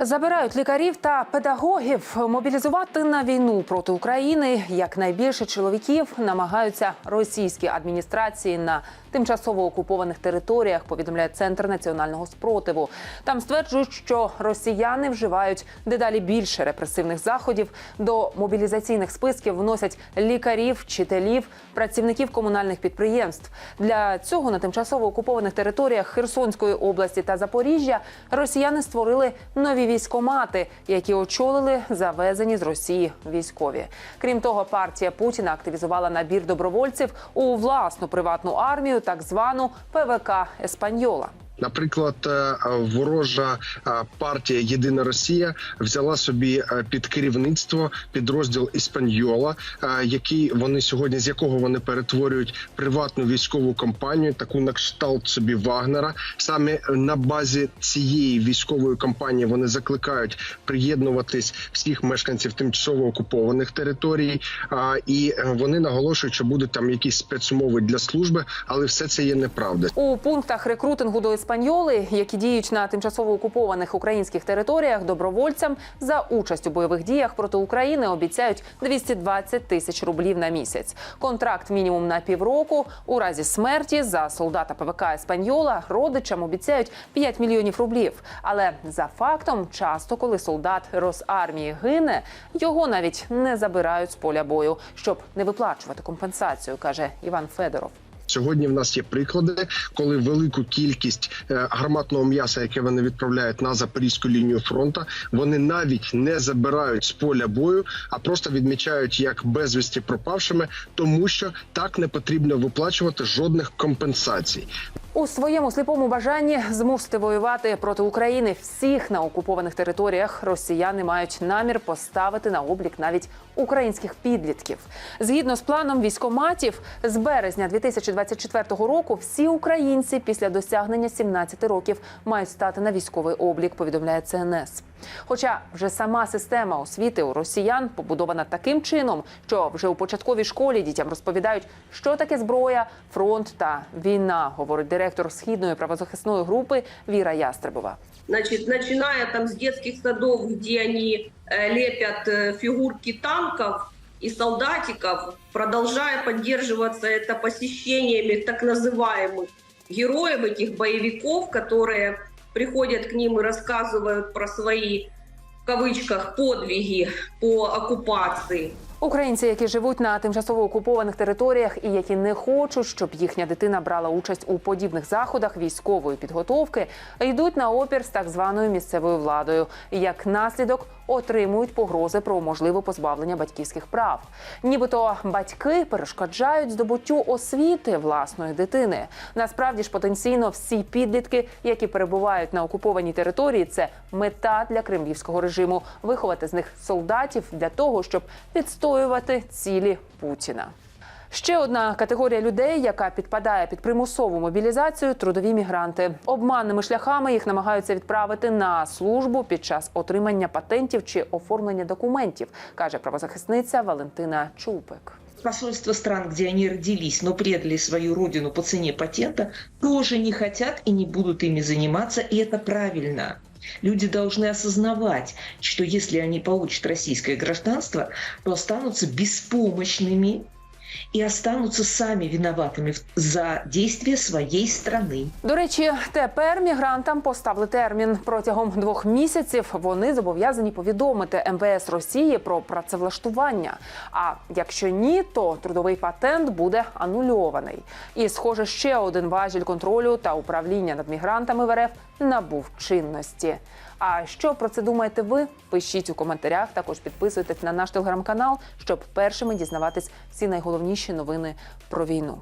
Забирають лікарів та педагогів. Мобілізувати на війну проти України якнайбільше чоловіків намагаються російські адміністрації на тимчасово окупованих територіях. Повідомляє центр національного спротиву. Там стверджують, що росіяни вживають дедалі більше репресивних заходів. До мобілізаційних списків вносять лікарів, вчителів, працівників комунальних підприємств. Для цього на тимчасово окупованих територіях Херсонської області та Запоріжжя росіяни створили нові військомати, які очолили завезені з Росії військові. Крім того, партія Путіна активізувала набір добровольців у власну приватну армію, так звану ПВК Еспаньола. Наприклад, е, ворожа е, партія Єдина Росія взяла собі е, під керівництво підрозділ Іспаньола, який вони сьогодні з якого вони перетворюють приватну військову компанію, таку на кшталт собі Вагнера. Саме на базі цієї військової компанії вони закликають приєднуватись всіх мешканців тимчасово окупованих територій. І вони наголошують, що будуть там якісь спецумови для служби, але все це є неправда. У пунктах рекрутингу до Еспаньоли, які діють на тимчасово окупованих українських територіях, добровольцям за участь у бойових діях проти України обіцяють 220 тисяч рублів на місяць. Контракт мінімум на півроку. У разі смерті за солдата ПВК Еспаньола родичам обіцяють 5 мільйонів рублів. Але за фактом, часто, коли солдат Росармії гине, його навіть не забирають з поля бою, щоб не виплачувати компенсацію, каже Іван Федоров. Сьогодні в нас є приклади, коли велику кількість е, гарматного м'яса, яке вони відправляють на запорізьку лінію фронту, вони навіть не забирають з поля бою, а просто відмічають як безвісті пропавшими, тому що так не потрібно виплачувати жодних компенсацій. У своєму сліпому бажанні змусити воювати проти України всіх на окупованих територіях росіяни мають намір поставити на облік навіть українських підлітків. Згідно з планом військоматів, з березня 2024 року всі українці після досягнення 17 років мають стати на військовий облік. Повідомляє ЦНС. Хоча вже сама система освіти у росіян побудована таким чином, що вже у початковій школі дітям розповідають, що таке зброя, фронт та війна, говорить директор східної правозахисної групи Віра Ястребова. Значит, начиная там с детских садов, где они э, лепят э, фигурки танков и солдатиков, продолжая поддерживаться это посещениями так называемых героев этих боевиков, которые приходят к ним и рассказывают про свои в кавычках подвиги по оккупации. Українці, які живуть на тимчасово окупованих територіях і які не хочуть, щоб їхня дитина брала участь у подібних заходах військової підготовки, йдуть на опір з так званою місцевою владою. Як наслідок отримують погрози про можливе позбавлення батьківських прав. Нібито батьки перешкоджають здобуттю освіти власної дитини. Насправді ж потенційно всі підлітки, які перебувають на окупованій території, це мета для кремлівського режиму виховати з них солдатів для того, щоб відстоювати цілі Путіна. Ще одна категорія людей, яка підпадає під примусову мобілізацію трудові мігранти. Обманними шляхами їх намагаються відправити на службу під час отримання патентів чи оформлення документів, каже правозахисниця Валентина Чупик. Посольства стран, где они родились, но предали свою родину по цене патента, тоже не хотят и не будут ими заниматься, и это правильно. Люди должны осознавать, что если они получат российское гражданство, то останутся беспомощными и останутся сами виноватыми в- за действия своей страны. До речі, тепер мігрантам поставили термін. Протягом двох місяців вони зобов'язані повідомити МВС Росії про працевлаштування. А якщо ні, то трудовий патент буде анульований. І, схоже, ще один важіль контролю та управління над мігрантами в РФ набув чинності. А що про це думаєте ви? Пишіть у коментарях. Також підписуйтесь на наш телеграм-канал, щоб першими дізнаватись всі найголовніші новини про війну.